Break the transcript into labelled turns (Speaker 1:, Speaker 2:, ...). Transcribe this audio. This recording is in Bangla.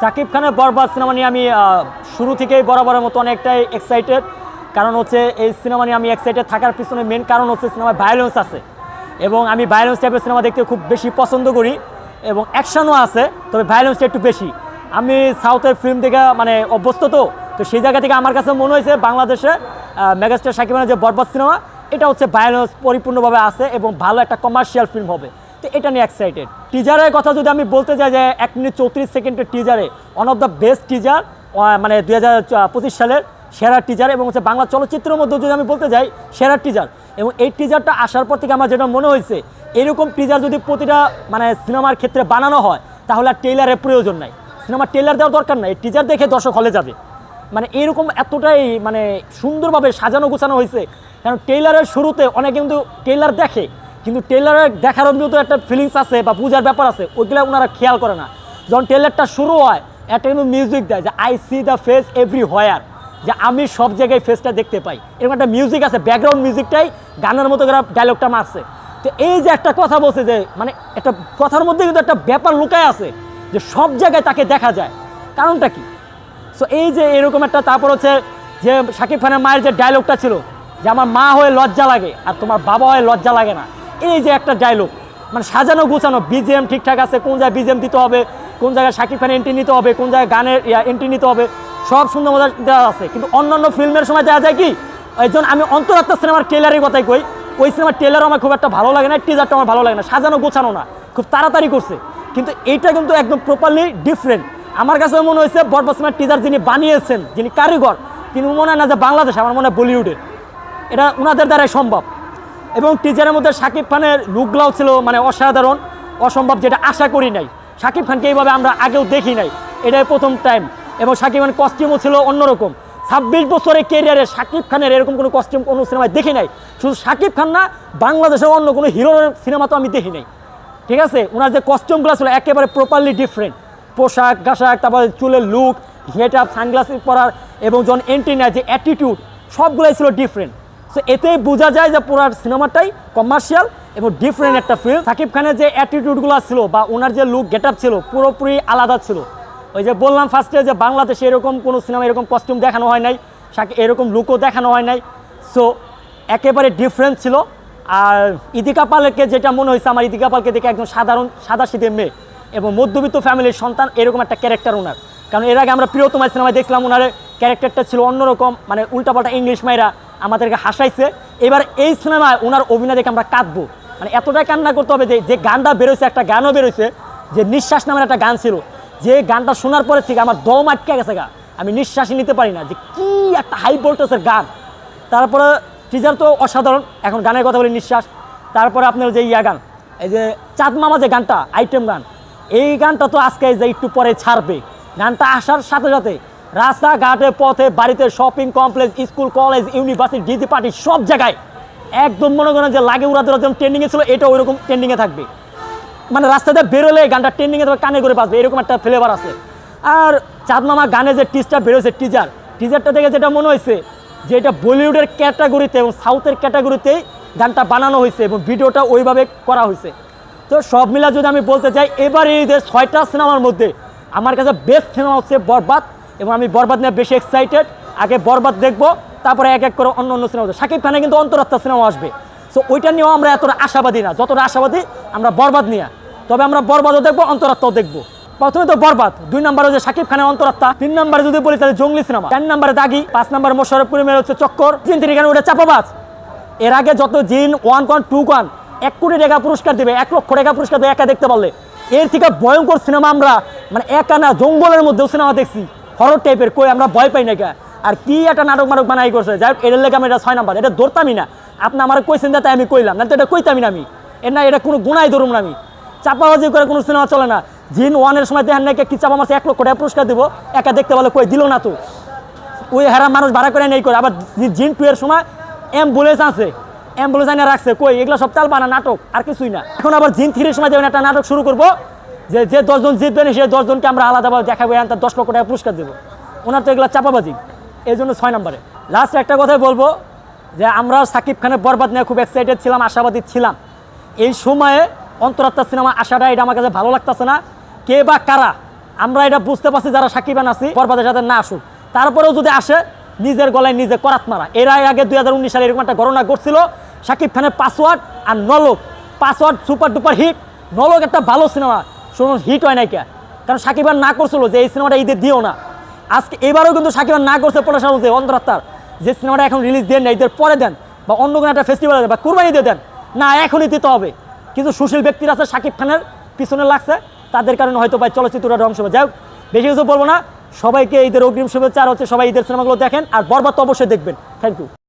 Speaker 1: সাকিব খানের বরবাদ সিনেমা নিয়ে আমি শুরু থেকেই বরাবরের মতো অনেকটাই এক্সাইটেড কারণ হচ্ছে এই সিনেমা নিয়ে আমি এক্সাইটেড থাকার পিছনে মেন কারণ হচ্ছে সিনেমায় ভায়োলেন্স আছে। এবং আমি ভায়োলেন্স টাইপের সিনেমা দেখতে খুব বেশি পছন্দ করি এবং অ্যাকশনও আছে, তবে ভায়োলেন্সটা একটু বেশি। আমি সাউথের ফিল্ম দেখে মানে অভ্যস্ত তো তো সেই জায়গা থেকে আমার কাছে মনে হয়েছে বাংলাদেশে মেগাস্টার সাকিব খানের যে বরবাদ সিনেমা, এটা হচ্ছে ভায়োলেন্স পরিপূর্ণভাবে আছে এবং ভালো একটা কমার্শিয়াল ফিল্ম হবে। তো এটা নিয়ে এক্সাইটেড টিজারের কথা যদি আমি বলতে চাই যে এক মিনিট চৌত্রিশ সেকেন্ডের টিজারে one of the best teaser মানে দুই হাজার পঁচিশ সালের সেরা টিজার এবং হচ্ছে বাংলা চলচ্চিত্রের মধ্যে যদি আমি বলতে যাই, সেরা টিজার এবং এই টিজারটা আসার পর থেকে আমার যেটা মনে হয়েছে, এরকম টিজার যদি প্রতিটা মানে সিনেমার ক্ষেত্রে বানানো হয়, তাহলে আর টেইলারের প্রয়োজন নাই। সিনেমার টেইলার দেওয়ার দরকার নাই টিজার দেখে দর্শক হলে যাবে। মানে এরকম এতটাই মানে সুন্দরভাবে সাজানো গোছানো হয়েছে কারণ টেইলারের শুরুতে অনেকে কিন্তু টেইলার দেখে কিন্তু টেইলারের দেখার কিন্তু একটা ফিলিংস আছে বা পূজার ব্যাপার আছে, ওইগুলো ওনারা খেয়াল করে না। যখন টেইলারটা শুরু হয়, একটা কিন্তু মিউজিক দেয় যে I see the face everywhere যে, আমি সব জায়গায় ফেসটা দেখতে পাই। এরকম একটা মিউজিক আছে ব্যাকগ্রাউন্ড মিউজিকটাই গানের মতো করে ডায়লগটা মারছে। তো এই যে একটা কথা বলছে যে মানে একটা কথার মধ্যে কিন্তু একটা ব্যাপার লুকায় আছে যে, সব জায়গায় তাকে দেখা যায়। কারণটা কি? সো এই যে এরকম একটা, তারপর হচ্ছে যে শাকিব খানের মায়ের যে ডায়লগটা ছিল, যে, আমার মা হয়ে লজ্জা লাগে আর তোমার বাবা হয়ে লজ্জা লাগে না। এই যে একটা ডায়লগ মানে সাজানো গুছানো বিজিএম ঠিকঠাক আছে, কোন জায়গায় বিজিএম দিতে হবে, কোন জায়গায় শাকিব খানের এন্ট্রি নিতে হবে, কোন জায়গায় গানের এন্ট্রি নিতে হবে, সব সুন্দর মজা দেওয়া আছে। কিন্তু অন্যান্য ফিল্মের সময় দেওয়া যায় কি এই জন্য আমি অন্তরাত্মা সিনেমার ট্রেলারের কথাই কই, ওই সিনেমার ট্রেলার আমার খুব একটা ভালো লাগে না টিজারটা আমার ভালো লাগে না, সাজানো গোছানো না, খুব তাড়াতাড়ি করছে। কিন্তু এইটা কিন্তু একদম প্রপারলি ডিফারেন্ট আমার কাছে মনে হয়েছে, বরবাদ সিনেমার টিজার যিনি বানিয়েছেন, যিনি কারিগর, তিনি মনে হয় না যে বাংলাদেশ, আমার মনে হয় বলিউডের। এটা ওনাদের দ্বারাই সম্ভব। এবং টিজারের মধ্যে শাকিব খানের লুকগুলাও ছিল মানে অসাধারণ, অসম্ভব যেটা আশা করি নাই। শাকিব খানকে এইভাবে আমরা আগেও দেখি নাই। এটাই প্রথম টাইম এবং শাকিব খানের কস্টিউমও ছিল অন্যরকম। ছাব্বিশ বছরের কেরিয়ারে শাকিব খানের এরকম কোনো কস্টিউম কোনো সিনেমায় দেখি নাই। শুধু শাকিব খান না, বাংলাদেশের অন্য কোনো হিরোর সিনেমা তো আমি দেখি নাই। ঠিক আছে? ওনার যে কস্টিউমগুলো ছিল একেবারে প্রপারলি ডিফারেন্ট পোশাক, গাশাক, তারপরে চুলের লুক গেট আপ সানগ্লাস পরার, এবং যখন এন্ট্রি নেয় যে অ্যাটিটিউড সবগুলোই ছিল ডিফারেন্ট সো এতেই বোঝা যায় যে পুরো সিনেমাটাই কমার্শিয়াল এবং ডিফারেন্ট একটা ফিল্ম সাকিব খানের যে অ্যাটিটিউডগুলো ছিল বা ওনার যে লুক গেট ছিল, পুরোপুরি আলাদা ছিল। ওই যে বললাম ফার্স্টে যে বাংলাদেশে এরকম কোনো সিনেমা, এরকম কস্টিউম দেখানো হয় নাই, সাকি, এরকম লুকও দেখানো হয় নাই। সো একেবারে ডিফারেন্ট ছিল। আর ইদিকা পালকে যেটা মনে হয়েছে, আমার ইদিকা পালকে দেখে একদম সাধারণ সাদা শীতের মেয়ে এবং মধ্যবিত্ত ফ্যামিলির সন্তান, এরকম একটা ক্যারেক্টার ওনার। কারণ এর আগে আমরা প্রিয়তমা সিনেমায় দেখছিলাম ওনার ক্যারেক্টারটা ছিল অন্যরকম মানে উল্টাপাল্টা ইংলিশ মাইরা আমাদেরকে হাসাইছে। এবার এই সিনেমায় ওনার অভিনয় দেখে আমরা কাঁদবো। মানে এতটাই কান্না করতে হবে যে যে গানটা বেরোছে একটা গানও বেরোছে যে নিঃশ্বাস নামের একটা গান ছিল। যে গানটা শোনার পরে থেকে আমার দম আটকে গেছে গা। আমি নিঃশ্বাসই নিতে পারি না। যে কি একটা হাই ভোল্টেজের গান। তারপরে টিজার তো অসাধারণ। এখন গানের কথা বলি নিঃশ্বাস। তারপরে আপনার যে ইয়া গান, এই যে চাঁদ মামা যে গানটা আইটেম গান, এই গানটা তো আজকে যে একটু পরে ছাড়বে। গানটা আসার সাথে সাথে রাস্তাঘাটে, পথে, বাড়িতে shopping complex school college university DJ party সব জায়গায় একদম মনে করেন যে লাগে উড়াতে যেমন ট্রেন্ডিংয়ে ছিল, এটা ওইরকম ট্রেন্ডিংয়ে থাকবে। মানে রাস্তাতে বেরোলে গানটা ট্রেন্ডিংয়ে তোমার কানে করে বাজবে, এরকম একটা ফ্লেভার আছে। আর চাঁদ মামা গানে যে টিজটা বেরোছে টিজার টিজারটা দেখে যেটা মনে হয়েছে যে এটা বলিউডের ক্যাটাগরিতে এবং সাউথের ক্যাটাগরিতেই গানটা বানানো হয়েছে এবং ভিডিওটা ওইভাবে করা হয়েছে। তো সব মিলা যদি আমি বলতে চাই, এবার এই যে ছয়টা সিনেমার মধ্যে আমার কাছে বেস্ট সিনেমা হচ্ছে বরবাদ এবং আমি বরবাদ নিয়ে বেশি এক্সাইটেড আগে বরবাদ দেখব, তারপরে এক এক করে অন্য অন্য সিনেমা সাকিব খানে কিন্তু অন্তরাত্মা সিনেমা আসবে। সো ওইটা নিয়েও আমরা এতটা আশাবাদী না। যতটা আশাবাদী, আমরা বরবাদ নিয়ে। তবে আমরা বরবাদও দেখব, অন্তরাত্মাও দেখব। প্রথমে তো বরবাদ। দুই নম্বরে হচ্ছে শাকিব খানের অন্তরাত্মা। তিন নম্বরে যদি বলি, তাহলে জঙ্গলি সিনেমা চার নম্বরে দাগি। পাঁচ নম্বরে মোশারফ করিমের হচ্ছে চক্কর। তিন তিন এখানে ওটা চাপাবাজ? এর আগে যত জিন, ওয়ান কন টু কন এক কোটি টাকা পুরস্কার দেবে, এক লক্ষ টাকা পুরস্কার দেবে একা দেখতে পারলে। এর থেকে ভয়ঙ্কর সিনেমা আমরা মানে একা না, জঙ্গলের মধ্যেও সিনেমা দেখছি। হরর টাইপের কই আমরা ভয় পাই না কা? আর কি একটা নাটক মাটক বানাই করছে? যাই হোক এর লেগে আমি এটা ছয় নাম্বার, এটা ধরতামই না। আপনি আমার কইছেন যাতে আমি কইলাম না তো এটা কইতামই না আমি। এর না, এটা কোনো গুণাই ধরুম না আমি। চাপাবাজি করে কোনো সিনেমা চলে না। জিন ওয়ানের সময় দেখেন নাকি কি চাপা মারছে? এক লক্ষ টাকা পুরস্কার দিব, একা দেখতে পারলে কই দিল না তো? ওই হেরা মানুষ ভাড়া করে নেই করে আবার জিন টু এর সময় অ্যাম্বুলেন্স আছে। অ্যাম্বুলেন্স আনে রাখছে, কই? এগুলো সব চালবা না নাটক, আর কিছুই না। এখন আবার জিন থ্রির সময় যেমন একটা নাটক শুরু করব। যে যে দশজন জিতবেন সেই দশজনকে আমরা আলাদাভাবে দেখাবো, এখান দশ লক্ষ টাকা পুরস্কার দেবো। ওনার তো এগুলো চাপাবাজি। এই জন্য ছয় নম্বরে। লাস্ট একটা কথাই বলব, যে আমরা সাকিব খানের বরবাদ নিয়ে খুব এক্সাইটেড ছিলাম, আশাবাদী ছিলাম। এই সময়ে অন্তরাত্মা সিনেমা আসাটা এটা আমার কাছে ভালো লাগতেছে না। কে বা কারা, আমরা এটা বুঝতে পারছি যারা সাকিবান আছি, বরবাদের সাথে না আসুক। তারপরেও যদি আসে, নিজের গলায় নিজে করাত মারা। এরা আগে দুই হাজার উনিশ সালে এরকম একটা ঘটনা ঘটছিল। সাকিব খানের পাসওয়ার্ড আর Nolok. Password super duper hit. Nolok একটা ভালো সিনেমা। শুনুন হিট হয় নাই কে? কারণ সাকিব খান না করছিল যে এই সিনেমাটা ঈদের দিও না। আজকে এবারেও কিন্তু সাকিব খান না করছে পড়াশা বলছে অন্তরাত্মার যে সিনেমাটা এখন রিলিজ দেন না ঈদের পরে দেন, বা অন্য কোনো একটা ফেস্টিভ্যাল বা কুরবানি দিয়ে দেন, না, এখনই দিতে হবে। কিন্তু সুশীল ব্যক্তির আছে সাকিব খানের পিছনে লাগছে, তাদের কারণে হয়তো ভাই চলচ্চিত্রটা ধ্বংস হবে। যাই হোক, বেশি কিছু বলব না। সবাইকে ঈদের অগ্রিম শুভেচ্ছা, আর হচ্ছে সবাই ঈদের সিনেমাগুলো দেখেন, আর বরবাদ তো অবশ্যই দেখবেন। Thank you